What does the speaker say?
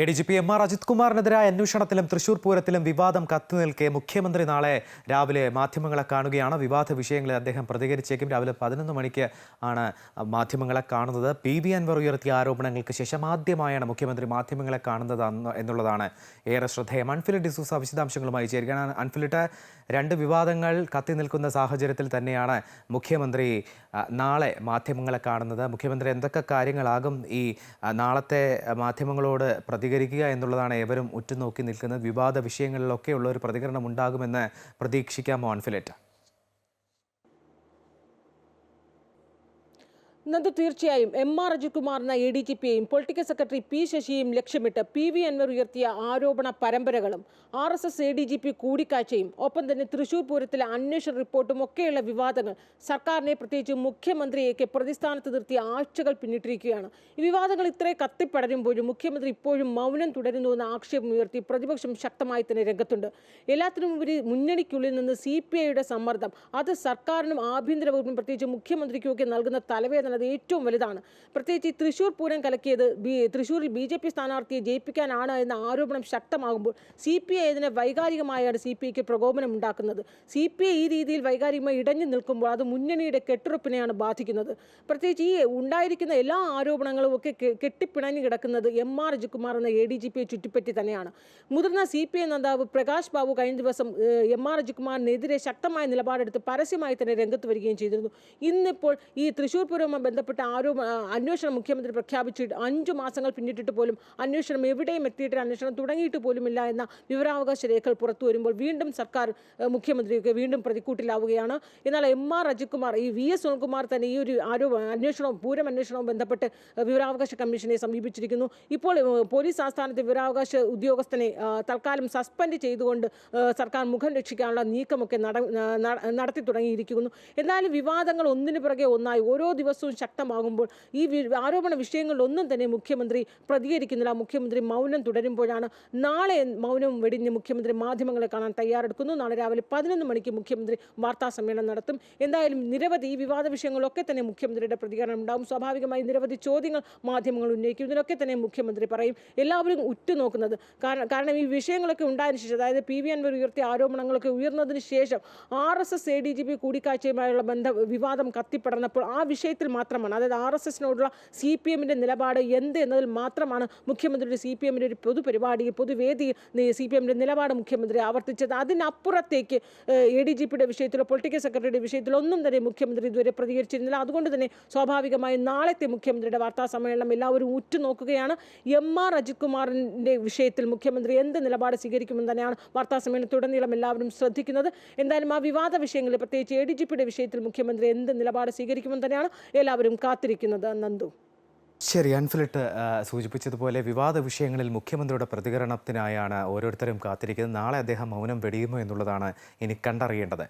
A D G P M R Ajith കുമാറിനെതിരായ അന്വേഷണത്തിലും തൃശൂർ പൂരത്തിലും വിവാദം കത്തി നിൽക്കെ മുഖ്യമന്ത്രി നാളെ രാവിലെ മാധ്യമങ്ങളെ കാണുകയാണ്. വിവാദ വിഷയങ്ങളിൽ അദ്ദേഹം പ്രതികരിച്ചേക്കും. രാവിലെ പതിനൊന്ന് മണിക്ക് ആണ് മാധ്യമങ്ങളെ കാണുന്നത്. പി ബി അൻവർ ഉയർത്തിയ ആരോപണങ്ങൾക്ക് ശേഷം ആദ്യമായാണ് മുഖ്യമന്ത്രി മാധ്യമങ്ങളെ കാണുന്നത് എന്നുള്ളതാണ് ഏറെ ശ്രദ്ധേയം. അൺഫിലിറ്റ് ഡിസൂസ വിശദാംശങ്ങളുമായി ചേരുകയാണ്. അൺഫിലിറ്റ് രണ്ട് വിവാദങ്ങൾ കത്തി നിൽക്കുന്ന സാഹചര്യത്തിൽ തന്നെയാണ് മുഖ്യമന്ത്രി നാളെ മാധ്യമങ്ങളെ കാണുന്നത്. മുഖ്യമന്ത്രി എന്തൊക്കെ കാര്യങ്ങളാകും ഈ നാളത്തെ മാധ്യമങ്ങളോട് പ്രതികരിക്കുക എന്നുള്ളതാണ് ഏവരും ഉറ്റുനോക്കി നിൽക്കുന്നത് വിവാദ വിഷയങ്ങളിലൊക്കെയുള്ള ഒരു പ്രതികരണം ഉണ്ടാകുമെന്ന് പ്രതീക്ഷിക്കാമോ അൺഫിലേറ്റ് നന്ദു തീർച്ചയായും എം ആർ അജിത്കുമാറിന എ ഡി ജി പിയെയും പൊളിറ്റിക്കൽ സെക്രട്ടറി പി ശശിയെയും ലക്ഷ്യമിട്ട് പി വി അൻവർ ഉയർത്തിയ ആരോപണ പരമ്പരകളും R S S A D G P കൂടിക്കാഴ്ചയും ഒപ്പം തന്നെ തൃശൂർ പൂരത്തിലെ അന്വേഷണ റിപ്പോർട്ടും ഒക്കെയുള്ള വിവാദങ്ങൾ സർക്കാരിനെ പ്രത്യേകിച്ച് മുഖ്യമന്ത്രിയൊക്കെ പ്രതിസ്ഥാനത്ത് നിർത്തിയ ആഴ്ചകൾ പിന്നിട്ടിരിക്കുകയാണ്. ഈ വിവാദങ്ങൾ ഇത്രയും കത്തിപ്പടരുമ്പോഴും മുഖ്യമന്ത്രി ഇപ്പോഴും മൗനം തുടരുന്നുവെന്ന ആക്ഷേപം ഉയർത്തി പ്രതിപക്ഷം ശക്തമായി തന്നെ രംഗത്തുണ്ട്. എല്ലാത്തിനും ഉപരി മുന്നണിക്കുള്ളിൽ നിന്ന് സി പി ഐയുടെ സമ്മർദ്ദം അത് സർക്കാരിനും ആഭ്യന്തര വകുപ്പിനും പ്രത്യേകിച്ച് മുഖ്യമന്ത്രിക്കുമൊക്കെ നൽകുന്ന തലവേദന അത് ഏറ്റവും വലുതാണ്. പ്രത്യേകിച്ച് ഈ തൃശൂർ പൂരം കലക്കിയത് ബി തൃശ്ശൂരിൽ ബി ജെ പി സ്ഥാനാർത്ഥിയെ ജയിപ്പിക്കാനാണ് എന്ന ആരോപണം ശക്തമാകുമ്പോൾ സി പി ഐ ഇതിനെ വൈകാരികമായാണ് സി പി ഐക്ക് പ്രകോപനം ഉണ്ടാക്കുന്നത്. സി പി ഐ ഈ രീതിയിൽ വൈകാരികമായി ഇടഞ്ഞു നിൽക്കുമ്പോൾ അത് മുന്നണിയുടെ കെട്ടുറപ്പിനെയാണ് ബാധിക്കുന്നത്. പ്രത്യേകിച്ച് ഈ ഉണ്ടായിരിക്കുന്ന എല്ലാ ആരോപണങ്ങളും ഒക്കെ കെട്ടിപ്പിണഞ്ഞു കിടക്കുന്നത് എം ആർ അജികുമാർ എന്ന എ ഡി ജി പിയെ ചുറ്റിപ്പറ്റി തന്നെയാണ്. മുതിർന്ന സി പി ഐ നേതാവ് പ്രകാശ് ബാബു കഴിഞ്ഞ ദിവസം എം ആർ അജികുമാറിനെതിരെ ശക്തമായ നിലപാടെടുത്ത് പരസ്യമായി തന്നെ രംഗത്ത് വരികയും ചെയ്തിരുന്നു. ഇന്നിപ്പോൾ ഈ തൃശൂർ പൂരവുമായി ബന്ധപ്പെട്ട ആരും അന്വേഷണം മുഖ്യമന്ത്രി പ്രഖ്യാപിച്ചിട്ട് അഞ്ചു മാസങ്ങൾ പിന്നിട്ടിട്ട് പോലും അന്വേഷണം എവിടെയും എത്തിയിട്ട് അന്വേഷണം തുടങ്ങിയിട്ട് പോലുമില്ല എന്ന വിവരാവകാശ രേഖകൾ പുറത്തു വരുമ്പോൾ വീണ്ടും സർക്കാർ മുഖ്യമന്ത്രിയൊക്കെ വീണ്ടും പ്രതിക്കൂട്ടിലാവുകയാണ്. എന്നാൽ എം ആർ അജിത്കുമാർ ഈ വി എസ് സുനിൽകുമാർ തന്നെ ഈ ഒരു ആരോ അന്വേഷണവും പൂരം അന്വേഷണവും ബന്ധപ്പെട്ട് വിവരാവകാശ കമ്മീഷനെ സമീപിച്ചിരിക്കുന്നു. ഇപ്പോൾ പോലീസ് ആസ്ഥാനത്തെ വിവരാവകാശ ഉദ്യോഗസ്ഥനെ തൽക്കാലം സസ്പെൻഡ് ചെയ്തുകൊണ്ട് സർക്കാർ മുഖം രക്ഷിക്കാനുള്ള നീക്കമൊക്കെ നടത്തി തുടങ്ങിയിരിക്കുന്നു. എന്നാലും വിവാദങ്ങൾ ഒന്നിനു പുറകെ ഒന്നായി. ഓരോ ദിവസവും ശക്തമാകുമ്പോൾ ഈ ആരോപണ വിഷയങ്ങളിലൊന്നും തന്നെ മുഖ്യമന്ത്രി പ്രതികരിക്കുന്നില്ല. മുഖ്യമന്ത്രി മൗനം തുടരുമ്പോഴാണ് നാളെ മൗനം വെടിഞ്ഞ് മുഖ്യമന്ത്രി മാധ്യമങ്ങളെ കാണാൻ തയ്യാറെടുക്കുന്നു. നാളെ രാവിലെ പതിനൊന്ന് മണിക്ക് മുഖ്യമന്ത്രി വാർത്താ സമ്മേളനം നടത്തും. എന്തായാലും നിരവധി ഈ വിവാദ വിഷയങ്ങളൊക്കെ തന്നെ മുഖ്യമന്ത്രിയുടെ പ്രതികരണം ഉണ്ടാവും. സ്വാഭാവികമായി നിരവധി ചോദ്യങ്ങൾ മാധ്യമങ്ങൾ ഉന്നയിക്കും. ഇതിനൊക്കെ തന്നെ മുഖ്യമന്ത്രി പറയും. എല്ലാവരും ഉറ്റുനോക്കുന്നത് കാരണം കാരണം ഈ വിഷയങ്ങളൊക്കെ ഉണ്ടായതിനു ശേഷം അതായത് പി വി അൻവർ ഉയർത്തിയ ആരോപണങ്ങളൊക്കെ ഉയർന്നതിന് ശേഷം R S S A D G P കൂടിക്കാഴ്ചയുമായുള്ള ബന്ധ വിവാദം കത്തിപ്പടർന്നപ്പോൾ ആ വിഷയത്തിൽ മാത്രമാണ്. അതായത് ആർ എസ് എസിനോടുള്ള സി പി എമ്മിന്റെ നിലപാട് എന്ത് എന്നതിൽ മാത്രമാണ് മുഖ്യമന്ത്രിയുടെ സി പി എമ്മിന്റെ ഒരു പൊതുപരിപാടിയിൽ പൊതുവേദിയിൽ സി പി എമ്മിന്റെ നിലപാട് മുഖ്യമന്ത്രി ആവർത്തിച്ചത്. അതിനപ്പുറത്തേക്ക് എ ഡി ജി പിയുടെ വിഷയത്തിലോ പൊളിറ്റിക്കൽ സെക്രട്ടറിയുടെ വിഷയത്തിലോ ഒന്നും തന്നെ മുഖ്യമന്ത്രി ഇതുവരെ പ്രതികരിച്ചിരുന്നില്ല. അതുകൊണ്ട് തന്നെ സ്വാഭാവികമായും നാളത്തെ മുഖ്യമന്ത്രിയുടെ വാർത്താ സമ്മേളനം എല്ലാവരും ഉറ്റുനോക്കുകയാണ്. എം ആർ അജിത് കുമാറിന്റെ വിഷയത്തിൽ മുഖ്യമന്ത്രി എന്ത് നിലപാട് സ്വീകരിക്കുമെന്ന് തന്നെയാണ് വാർത്താ സമ്മേളനത്തുടനീളം എല്ലാവരും ശ്രദ്ധിക്കുന്നത്. എന്തായാലും ആ വിവാദ വിഷയങ്ങളിൽ പ്രത്യേകിച്ച് എ ഡി ജി പിയുടെ വിഷയത്തിൽ മുഖ്യമന്ത്രി എന്ത് നിലപാട് സ്വീകരിക്കുമെന്ന് തന്നെയാണ് എല്ലാവരും കാത്തിരിക്കുന്നത് നന്ദു. ശരി അൻഫിലിട്ട് സൂചിപ്പിച്ചതുപോലെ വിവാദ വിഷയങ്ങളിൽ മുഖ്യമന്ത്രിയുടെ പ്രതികരണത്തിനായാണ് ഓരോരുത്തരും കാത്തിരിക്കുന്നത്. നാളെ അദ്ദേഹം മൗനം വെടിയുമോ എന്നുള്ളതാണ് ഇനി കണ്ടറിയേണ്ടത്.